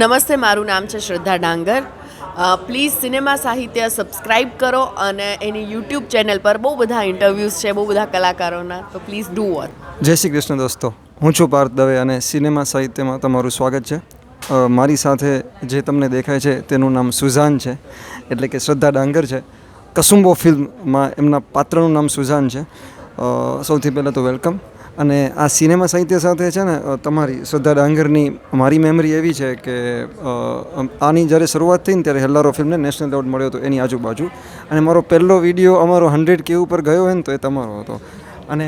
નમસ્તે, મારું નામ છે શ્રદ્ધા ડાંગર. પ્લીઝ સિનેમા સાહિત્ય સબસ્ક્રાઈબ કરો અને એની યુટ્યુબ ચેનલ પર બહુ બધા ઇન્ટરવ્યૂઝ છે, બહુ બધા કલાકારોના, તો પ્લીઝ ડુ વોચ. જય શ્રી કૃષ્ણ દોસ્તો, હું છું પાર્થ દવે અને સિનેમા સાહિત્યમાં તમારું સ્વાગત છે. મારી સાથે જે તમને દેખાય છે તેનું નામ સુઝાન છે, એટલે કે શ્રદ્ધા ડાંગર છે. કસુંબો ફિલ્મમાં એમના પાત્રનું નામ સુઝાન છે. સૌથી પહેલાં તો વેલકમ. અને આ સિનેમા સાહિત્ય સાથે છે ને તમારી શ્રદ્ધા ડાંગરની મારી મેમરી એવી છે કે આની જ્યારે શરૂઆત થઈ ને ત્યારે હેલ્લારો ફિલ્મને નેશનલ એવોર્ડ મળ્યો હતો એની આજુબાજુ. અને મારો પહેલો વીડિયો અમારો હંડ્રેડ કે ઉપર ગયો હોય ને તો એ તમારો હતો. અને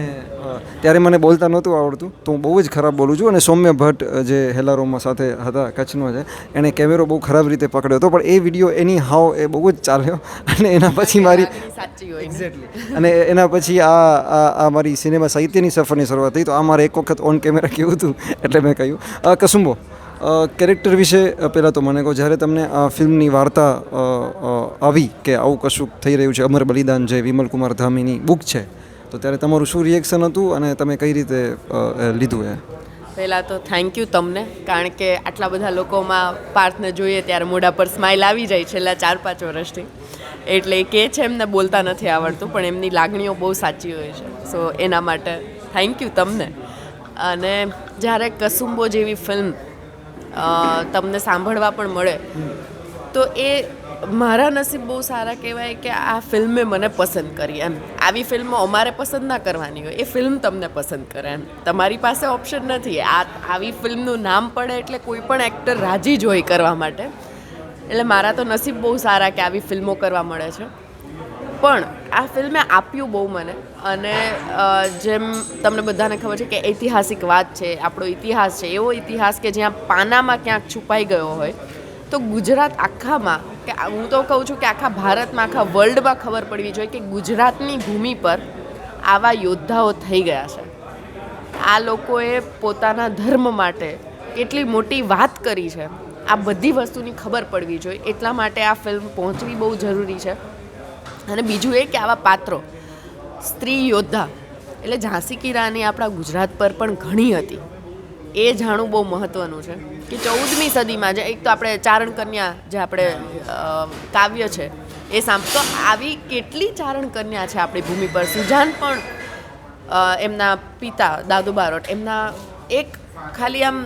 ત્યારે મને બોલતા નહોતું આવડતું. તો હું બહુ જ ખરાબ બોલું છું અને સૌમ્ય ભટ્ટ જે હેલારોમાં સાથે હતા કચ્છનો છે એણે કેમેરો બહુ ખરાબ રીતે પકડ્યો હતો. પણ એ વીડિયો એની હાવ એ બહુ જ ચાલ્યો. અને એના પછી મારી એક્ઝેક્ટલી અને એના પછી આ આ મારી સિનેમા સાહિત્યની સફરની શરૂઆત થઈ. તો આ મારે એક વખત ઓન કેમેરા કેવું હતું એટલે મેં કહ્યું કસુંબો કેરેક્ટર વિશે પહેલાં તો મને કહો જ્યારે તમને આ ફિલ્મની વાર્તા આવી કે આવું કશુંક થઈ રહ્યું છે અમર બલિદાન જે વિમલ કુમાર ધામીની બુક છે તો ત્યારે તમારું શું રિએક્શન હતું અને તમે કઈ રીતે લીધું એ? પહેલાં તો થેન્ક યુ તમને, કારણ કે આટલા બધા લોકોમાં પાર્થને જોઈએ ત્યારે મોઢા પર સ્માઇલ આવી જાય છેલ્લા ચાર પાંચ વર્ષથી. એટલે કે છે એમને બોલતા નથી આવડતું, પણ એમની લાગણીઓ બહુ સાચી હોય છે. સો એના માટે થેન્ક યુ તમને. અને જ્યારે કસુંબો જેવી ફિલ્મ તમને સાંભળવા પણ મળે, તો એ મારા નસીબ બહુ સારા કહેવાય કે આ ફિલ્મે મને પસંદ કરી એમ. આવી ફિલ્મો અમારે પસંદ ના કરવાની હોય, એ ફિલ્મ તમને પસંદ કરે એમ. તમારી પાસે ઓપ્શન નથી. આ આવી ફિલ્મનું નામ પડે એટલે કોઈ પણ એક્ટર રાજી જ હોય કરવા માટે. એટલે મારા તો નસીબ બહુ સારા કે આવી ફિલ્મો કરવા મળે છે. પણ આ ફિલ્મે આપ્યું બહુ મને. અને જેમ તમને બધાને ખબર છે કે ઐતિહાસિક વાત છે, આપણો ઇતિહાસ છે. એવો ઇતિહાસ કે જ્યાં પાનામાં ક્યાંક છુપાઈ ગયો હોય તો ગુજરાત આખામાં, કે હું તો કહું છું કે આખા ભારતમાં, આખા વર્લ્ડમાં ખબર પડવી જોઈએ કે ગુજરાતની ભૂમિ પર આવા યોદ્ધાઓ થઈ ગયા છે. આ લોકોએ પોતાના ધર્મ માટે કેટલી મોટી વાત કરી છે. આ બધી વસ્તુની ખબર પડવી જોઈએ. એટલા માટે આ ફિલ્મ પહોંચવી બહુ જરૂરી છે. અને બીજું એ કે આવા પાત્રો, સ્ત્રી યોદ્ધા, એટલે ઝાંસી કી રાની આપણા ગુજરાત પર પણ ઘણી હતી. એ જાણવું બહુ મહત્ત્વનું છે કે ચૌદમી સદીમાં જે એક તો આપણે ચારણ કન્યા જે આપણે કાવ્ય છે, એ સાંભ, તો આવી કેટલી ચારણ કન્યા છે આપણી ભૂમિ પર? સુજાન પણ એમના પિતા, દાદુ બારોટ, એમના એક ખાલી આમ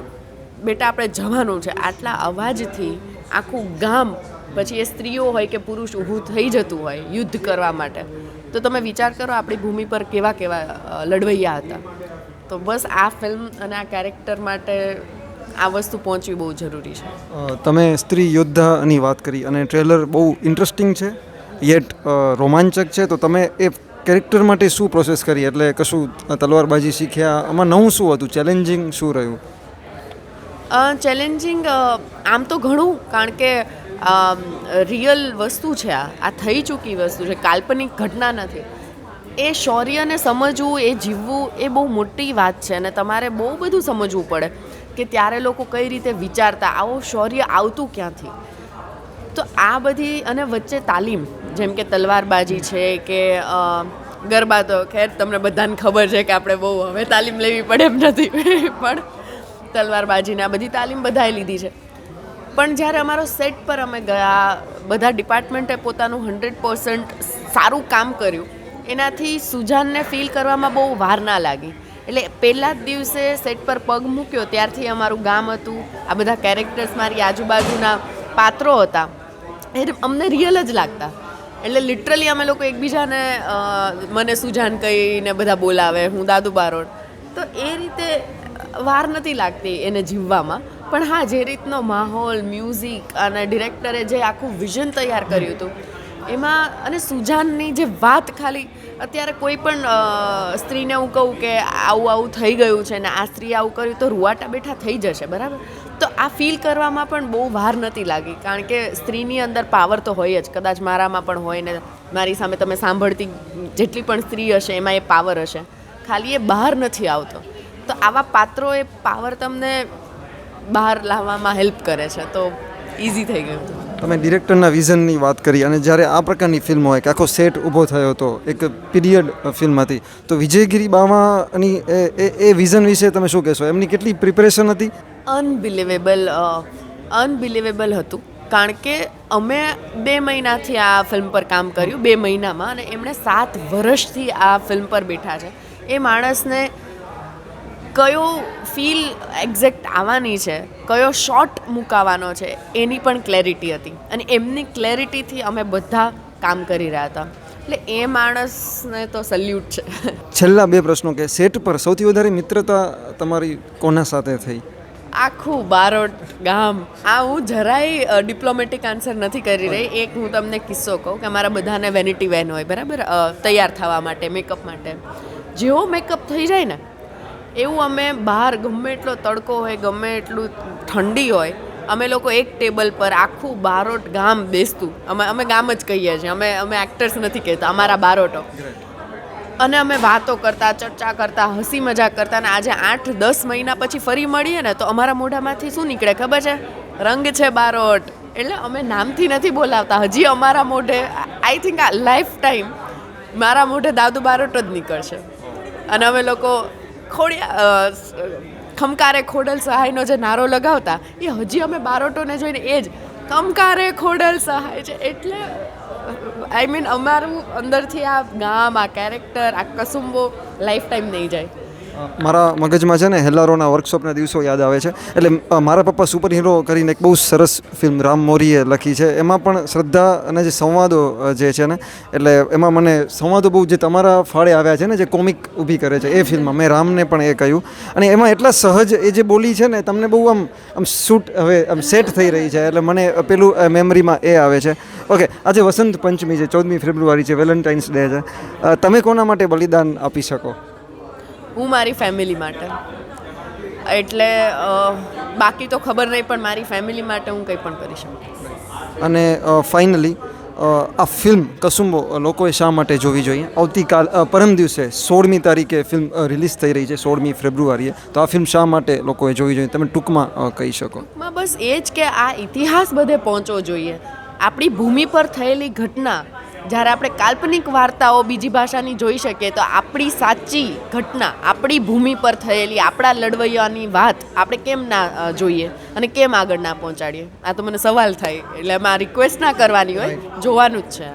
બેટા આપણે જવાનું છે, આટલા અવાજથી આખું ગામ, પછી એ સ્ત્રીઓ હોય કે પુરુષ ઊભું થઈ જતું હોય યુદ્ધ કરવા માટે. તો તમે વિચાર કરો આપણી ભૂમિ પર કેવા કેવા લડવૈયા હતા? તો બસ આ ફિલ્મ અને આ કેરેક્ટર માટે આ વસ્તુ પહોંચવી બહુ જરૂરી છે. તમે સ્ત્રી યોદ્ધાની વાત કરી અને ટ્રેલર બહુ ઇન્ટરેસ્ટિંગ છે યેટ રોમાંચક છે. તો તમે એ કેરેક્ટર માટે શું પ્રોસેસ કરી? એટલે કશું તલવારબાજી શીખ્યા? આમાં નવું શું હતું? ચેલેન્જિંગ શું રહ્યું? ચેલેન્જિંગ આમ તો ઘણું કારણ કે રિયલ વસ્તુ છે આ. આ થઈ ચૂકી વસ્તુ છે. કાલ્પનિક ઘટના નથી. એ શૌર્યને સમજવું, એ જીવવું, એ બહુ મોટી વાત છે અને તમારે બહુ બધું સમજવું પડે કે ત્યારે લોકો કઈ રીતે વિચારતા, આવો શૌર્ય આવતું ક્યાંથી? તો આ બધી અને વચ્ચે તાલીમ, જેમ કે તલવારબાજી છે કે ગરબા તો ખેર તમને બધાને ખબર છે કે આપણે બહુ હવે તાલીમ લેવી પડે એમ નથી. પણ તલવારબાજીને આ બધી તાલીમ બધાએ લીધી છે. પણ જ્યારે અમારો સેટ પર અમે ગયા, બધા ડિપાર્ટમેન્ટે પોતાનું હંડ્રેડ પર્સન્ટ સારું કામ કર્યું. એનાથી સુજાનને ફીલ કરવામાં બહુ વાર ના લાગી. એટલે પહેલા જ દિવસે સેટ પર પગ મૂક્યો, ત્યારથી અમારું ગામ હતું. આ બધા કેરેક્ટર્સ મારી આજુબાજુના પાત્રો હતા. એ અમને રિયલ જ લાગતા. એટલે લિટરલી અમે લોકો એકબીજાને મને સુજાન કહીને બધા બોલાવે, હું દાદુ બારોડ. તો એ રીતે વાર નથી લાગતી એને જીવવામાં. પણ હા, જે રીતનો માહોલ મ્યુઝિક અને ડિરેક્ટરે જે આખું વિઝન તૈયાર કર્યું હતું એમાં અને સુજાનની જે વાત ખાલી, અત્યારે કોઈ પણ સ્ત્રીને હું કહું કે આવું આવું થઈ ગયું છે ને આ સ્ત્રીએ આવું કર્યું તો રૂવાટા બેઠા થઈ જશે, બરાબર? તો આ ફીલ કરવામાં પણ બહુ વાર નથી લાગી, કારણ કે સ્ત્રીની અંદર પાવર તો હોય જ, કદાચ મારામાં પણ હોય ને મારી સામે તમે સાંભળતી જેટલી પણ સ્ત્રી હશે એમાં એ પાવર હશે. ખાલી એ બહાર નથી આવતો. તો આવા પાત્રો એ પાવર તમને બહાર લાવવામાં હેલ્પ કરે છે, તો ઇઝી થઈ ગયું. તમે ડિરેક્ટરના વિઝનની વાત કરી અને જ્યારે આ પ્રકારની ફિલ્મ હોય કે આખો સેટ ઊભો થયો હતો, એક પીરિયડ ફિલ્મ હતી, તો વિજયગીરી બાવાની એ, એ- એ વિઝન વિશે તમે શું કહેશો? એમની કેટલી પ્રિપરેશન હતી? અનબિલિવેબલ અનબિલિવેબલ હતું. કારણ કે અમે બે મહિનાથી આ ફિલ્મ પર કામ કર્યું, બે મહિનામાં, અને એમણે સાત વર્ષથી આ ફિલ્મ પર બેઠા છે. એ માણસને કયો ફીલ એક્ઝેક્ટ આવવાની છે કયો શોટ મુકાવાનો છે એની પણ ક્લેરિટી હતી. અને એમની ક્લેરિટીથી અમે બધા કામ કરી રહ્યા હતા. એટલે એ માણસને તો સલ્યુટ છે. છેલ્લા બે પ્રશ્નો કે સેટ પર સૌથી વધારે મિત્રતા તમારી કોના સાથે થઈ? આખું બારોટ ગામ. આ હું જરાય ડિપ્લોમેટિક આન્સર નથી કરી રહી. એક હું તમને કિસ્સો કહું કે અમારા બધાને વેનિટી વેન હોય બરાબર? તૈયાર થવા માટે મેકઅપ માટે. જેવો મેકઅપ થઈ જાય ને એવું અમે બહાર ગમે એટલો તડકો હોય, ગમે એટલું ઠંડી હોય, અમે લોકો એક ટેબલ પર આખું બારોટ ગામ બેસતું. અમે અમે ગામ જ કહીએ છીએ. અમે અમે એક્ટર્સ નથી કહેતા, અમારા બારોટો. અને અમે વાતો કરતા, ચર્ચા કરતા, હસી મજાક કરતા અને આજે આઠ, દસ મહિના પછી ફરી મળીએ ને તો અમારા મોઢામાંથી શું નીકળે ખબર છે? રંગ છે બારોટ. એટલે અમે નામથી નથી બોલાવતા. હજી અમારા મોઢે આઈ થિંક આ લાઈફ ટાઈમ મારા મોઢે દાદુ બારોટ જ નીકળશે. અને અમે લોકો ખોડિયા ખમકારે ખોડલ સહાયનો જે નારો લગાવતા, એ હજી અમે બારોટોને જોઈને એ જ ખમકારે ખોડલ સહાય છે. એટલે આઈ મીન અમારું અંદરથી આ ગામ, આ કેરેક્ટર આ કસુંબો લાઈફ ટાઈમ નહીં જાય. મારા મગજમાં છે ને હેલ્લારોના વર્કશોપના દિવસો યાદ આવે છે. એટલે મારા પપ્પા સુપર હીરો કરીને એક બહુ સરસ ફિલ્મ રામ મોરીએ લખી છે. એમાં પણ શ્રદ્ધા અને જે સંવાદો જે છે ને, એટલે એમાં મને સંવાદો બહુ જે તમારા ફાળે આવ્યા છે ને, જે કોમિક ઊભી કરે છે, એ ફિલ્મમાં મેં રામને પણ એ કહ્યું. અને એમાં એટલા સહજ એ જે બોલી છે ને, તમને બહુ આમ આમ શૂટ હવે આમ સેટ થઈ રહી છે. એટલે મને પેલું મેમરીમાં એ આવે છે. ઓકે આજે વસંત પંચમી છે, ચૌદમી ફેબ્રુઆરી છે વેલેન્ટાઇન્સ ડે છે. તમે કોના માટે બલિદાન આપી શકો? હું મારી ફેમિલી માટે. એટલે બાકી તો ખબર નહીં પણ મારી ફેમિલી માટે હું કંઈ પણ કરી શકું. અને ફાઇનલી આ ફિલ્મ કસુંબો લોકોએ શા માટે જોવી જોઈએ? આવતીકાલ પરમ દિવસે સોળમી તારીખે ફિલ્મ રિલીઝ થઈ રહી છે સોળમી ફેબ્રુઆરીએ. તો આ ફિલ્મ શા માટે લોકોએ જોવી જોઈએ? તમે ટૂંકમાં કહી શકો. બસ એ જ કે આ ઇતિહાસ બધે પહોંચવો જોઈએ. આપણી ભૂમિ પર થયેલી ઘટના જ્યારે આપણે કાલ્પનિક વાર્તાઓ બીજી ભાષાની જોઈ શકીએ તો આપણી સાચી ઘટના આપણી ભૂમિ પર થયેલી આપણા લડવૈયાની વાત આપણે કેમ ના જોઈએ અને કેમ આગળ ના પહોંચાડીએ? આ તો મને સવાલ થાય એટલે એમાં રિક્વેસ્ટ ના કરવાની હોય જોવાનું જ છે.